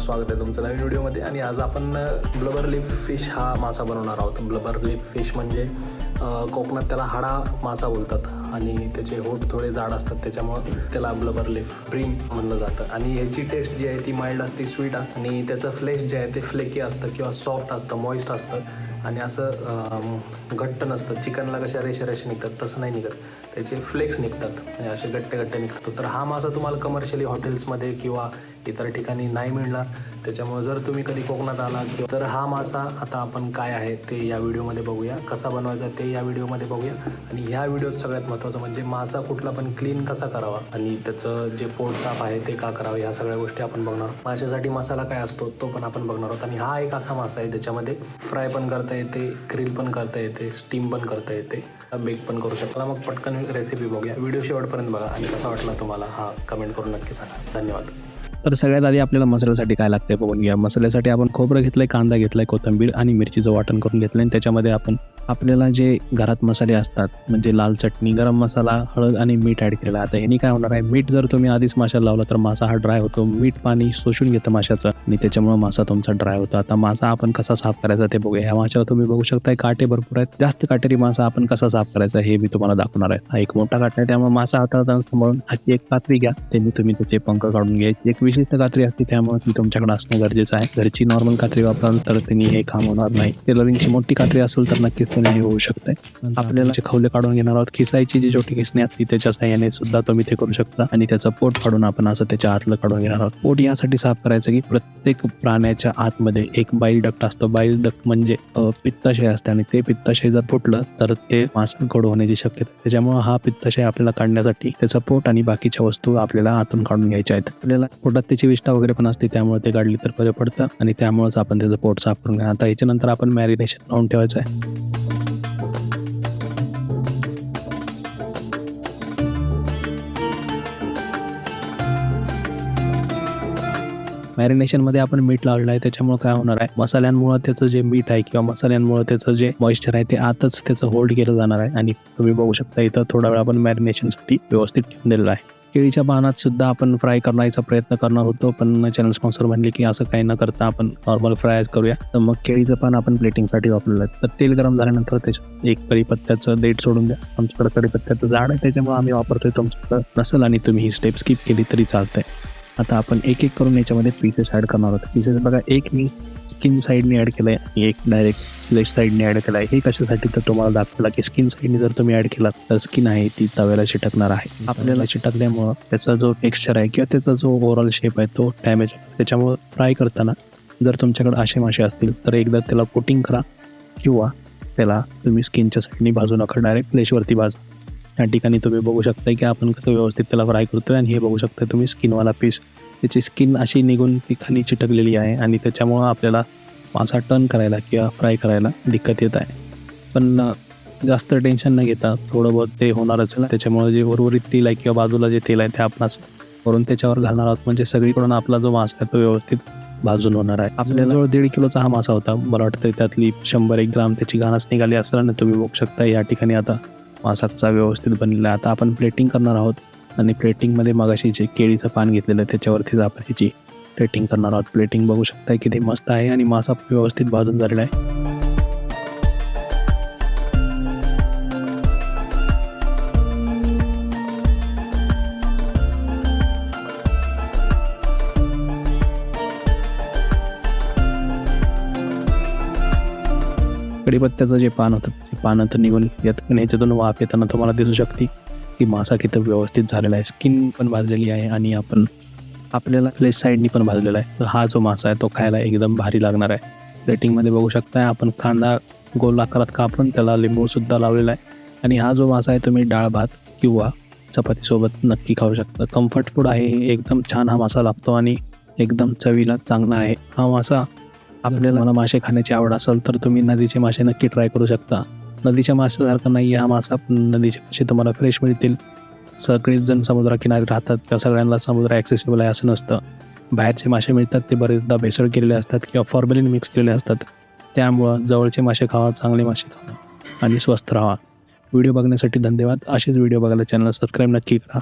स्वागत आहे तुमचं नवीन व्हिडिओमध्ये. आणि आज आपण ब्लबर लिप फिश हा मासा बनवणार आहोत. ब्लबर लिप फिश म्हणजे कोकणात त्याला हाडा मासा बोलतात. आणि त्याचे होठ थोडे जाड असतात त्याच्यामुळं त्याला ब्लबर लिप ब्रीम म्हणलं जातं. आणि ह्याची टेस्ट जी आहे ती माइल्ड असते स्वीट असते. आणि त्याचं फ्लेश जे आहे ते फ्लेकी असतं किंवा सॉफ्ट असतं मॉइस्ट असतं. आणि असं घट्ट नसतं. चिकनला कशा रेषा रेषा निघतात तसं नाही निघत. त्याचे फ्लेक्स निघतात. असे गट्टे गट्टे निघतात. तर हा मासा तुम्हाला कमर्शियली हॉटेल्समध्ये किंवा इतर ठिकाणी नाही मिळणार. त्याच्यामुळे जर तुम्ही कधी कोकणात आला तर हा मासा आता आपण काय आहे ते या व्हिडिओमध्ये बघूया. कसा बनवायचा ते या व्हिडिओमध्ये बघूया. आणि ह्या व्हिडिओत सगळ्यात महत्त्वाचं म्हणजे मासा कुठला पण क्लीन कसा करावा आणि त्याचं जे पोट साफ आहे ते का करावं ह्या सगळ्या गोष्टी आपण बघणार माशासाठी मसाला काय असतो तो पण आपण बघणार आहोत. आणि हा एक असा मासा आहे ज्याच्यामध्ये फ्राय पण करता येते ग्रिल पण करता येते स्टीम पण करता येते. बेक पण करू शकता. मग पटकन रेसिपी बघूया. व्हिडिओ शेवटपर्यंत बघा आणि कसा वाटला तुम्हाला हा कमेंट करून नक्की सांगा. धन्यवाद. तर सगळ्यात आधी आपल्याला मसाल्यासाठी काय लागते बघून घ्या. मसाल्यासाठी आपण खोबरं घेतलंय कांदा घेतलाय कोथिंबीर आणि मिरचीचं वाटण करून घेतलं आणि त्याच्यामध्ये आपण आपल्याला जे घरात मसाले असतात म्हणजे लाल चटणी गरम मसाला हळद आणि मीठ ॲड केलेलं आता ह्यानी काय होणार आहे? मीठ जर तुम्ही आधीच माशाला लावला तर मासा हा ड्राय होतो. मीठ पाणी शोषून घेतं माशाचं. आणि त्याच्यामुळे मासा तुमचा ड्राय होतो. आता मासा आपण कसा साफ करायचा ते बघूया. ह्या माशाला तुम्ही बघू शकताय काटे भरपूर आहेत. जास्त काटेरी मासा आपण कसा साफ करायचा हे मी तुम्हाला दाखवणार आहे. हा एक मोठा काटा आहे त्यामुळे मासा हाताळताना सांभाळून हाची एक कात्री घ्या. त्यांनी तुम्ही त्याचे पंख काढून घ्या. एक विशिष्ट कात्री असते त्यामुळे ती तुमच्याकडे असणं गरजेचं आहे. घरची नॉर्मल कात्री वापराल तर त्यांनी हे काम होणार नाही. टेलरिंगची मोठी कात्री असेल तर नक्कीच त्यांनी हे होऊ शकते. आपल्याला जे खवले काढून घेणार आहोत खिसायची जी छोटी खिसणी असते त्याच्या साह्याने सुद्धा तुम्ही ते करू शकता. आणि त्याचं पोट काढून आपण असं त्याच्या आतलं काढून घेणार आहोत. पोट यासाठी साफ करायचं की प्रत्येक प्राण्याच्या आतमध्ये एक बाईल डक्ट असतो. बाईल डक्ट म्हणजे पित्ताशय असते आणि ते पित्ताशय जर फुटलं तर ते मांस कडू होण्याची शक्यता. त्याच्यामुळे हा पित्ताशय आपल्याला काढण्यासाठी त्याचं पोट आणि बाकीच्या वस्तू आपल्याला आतून काढून घ्यायच्या आहेत. आपल्याला पोटात त्याची विष्ठा वगैरे पण असते त्यामुळे ते काढली तर बरं पडतं आणि त्यामुळेच आपण त्याचं पोट साफ करून घ्या आता याच्यानंतर आपण मॅरिनेशन लावून ठेवायचं आहे. मॅरिनेशनमध्ये आपण मीठ लावलेलं आहे त्याच्यामुळे काय होणार आहे? मसाल्यांमुळे त्याचं जे मीठ आहे किंवा मसाल्यांमुळे त्याचं जे मॉइश्चर आहे ते आताच त्याचं होल्ड केलं जाणार आहे. आणि तुम्ही बघू शकता इथं थोडा वेळ आपण मॅरिनेशनसाठी व्यवस्थित ठेवून दिलेलं आहे. केळीच्या पानात सुद्धा आपण फ्राय करण्याचा प्रयत्न करणार होतो पण चॅनल स्पॉन्सर म्हणले की असं काही न करता आपण नॉर्मल फ्राय करूया. तर मग केळीचं पान आपण प्लेटिंगसाठी वापरलेलं आहे. तर तेल गरम झाल्यानंतर त्याच्यात एक कढीपत्त्याचं देठ सोडून द्या. आमच्याकडे कढीपत्त्याचं झाड आहे त्याच्यामुळे आम्ही वापरतोय तुमचं नसेल आणि तुम्ही ही स्टेप स्किप केली तरी चालतंय. आता आपण एक एक करून याच्यामध्ये पीसेस ॲड करणार आहोत. पीसेस बघा एक मी स्किन साईडने ॲड केलं आहे आणि एक डायरेक्ट फ्लेश साईडने ॲड केला आहे हे कशासाठी? तर तुम्हाला दाखवला की स्किन साईडने जर तुम्ही ॲड केलात तर स्किन आहे ती तव्याला चिटकणार आहे. आपल्याला चिटकल्यामुळं त्याचा जो टेक्स्चर आहे किंवा त्याचा जो ओव्हरऑल शेप आहे तो डॅमेज त्याच्यामुळं फ्राय करताना जर तुमच्याकडे असे मासे असतील तर एकदा त्याला कोटिंग करा किंवा त्याला तुम्ही स्किनच्या साईडने भाजू नका. डायरेक्ट फ्लेशवरती भाजा. या ठिकाणी तुम्ही बघू शकता की आपण कसं व्यवस्थित त्याला फ्राय करतो आहे आणि हे बघू शकता तुम्ही स्किनवाला पीस त्याची स्किन अशी निघून ती खाली चिटकलेली आहे आणि त्याच्यामुळं आपल्याला मासा टर्न करायला किंवा फ्राय करायला दिक्कत येत आहे. पण जास्त टेन्शन न घेता थोडं बहुत ते होणारच आहे. त्याच्यामुळे जे उर्वरित तेल आहे किंवा बाजूला जे तेल आहे ते आपण करून वरून त्याच्यावर घालणार आहोत. म्हणजे सगळीकडून आपला जो मासा आहे तो व्यवस्थित भाजून होणार आहे. आपल्याला जवळ दीड किलोचा हा मासा होता. मला वाटतं त्यातली शंभर एक ग्राम त्याची घाणच निघाली असेल आणि तुम्ही बघू शकता या ठिकाणी आता मासाचा व्यवस्थित बनलेला आहे. आता आपण प्लेटिंग करणार आहोत. आणि प्लेटिंगमध्ये मगाशी जे केळीचं पान घेतलेलं आहे त्याच्यावरतीच आपण ह्याची प्लेटिंग करणार आहोत. प्लेटिंग बघू शकता किती मस्त आहे आणि मासा व्यवस्थित भाजून झालेला आहे. कढीपत्त्याचं जे पान होतं ते पानं तर निघून येत. पण ह्याच्यातून वाफ येताना तुम्हाला दिसू शकते की मासा किती व्यवस्थित झालेला आहे. स्किन पण भाजलेली आहे आणि आपण आपल्याला फ्लेश साईडनी पण भाजलेला आहे. तर हा जो मासा आहे तो खायला एकदम भारी लागणार आहे. प्लेटिंगमध्ये बघू शकताय आपण कांदा गोल आकारात कापून त्याला लिंबूसुद्धा लावलेला आहे. आणि हा जो मासा आहे तुम्ही डाळ भात किंवा चपातीसोबत नक्की खाऊ शकता. कम्फर्ट फूड आहे हे एकदम छान हा मासा लागतो आणि एकदम चवीला चांगला आहे. हा मासा आपल्याला मला मासे खाण्याची आवड असेल तर तुम्ही नदीचे मासे नक्की ट्राय करू शकता. नदीच्या माशासारखा नाही हा मासा नदीचे मासे तुम्हाला फ्रेश मिळतील. सगळेच जण समुद्रकिनारी राहतात किंवा सगळ्यांना समुद्र ॲक्सेसिबल आहे असं नसतं. बाहेरचे मासे मिळतात ते बरेचदा भेसळ केलेले असतात किंवा फॉर्मलिन मिक्स केलेले असतात. त्यामुळं जवळचे मासे खावा चांगले मासे खावा आणि स्वस्थ राहा. व्हिडिओ बघण्यासाठी धन्यवाद. असेच व्हिडिओ बघायला चॅनल सबस्क्राईब नक्की करा.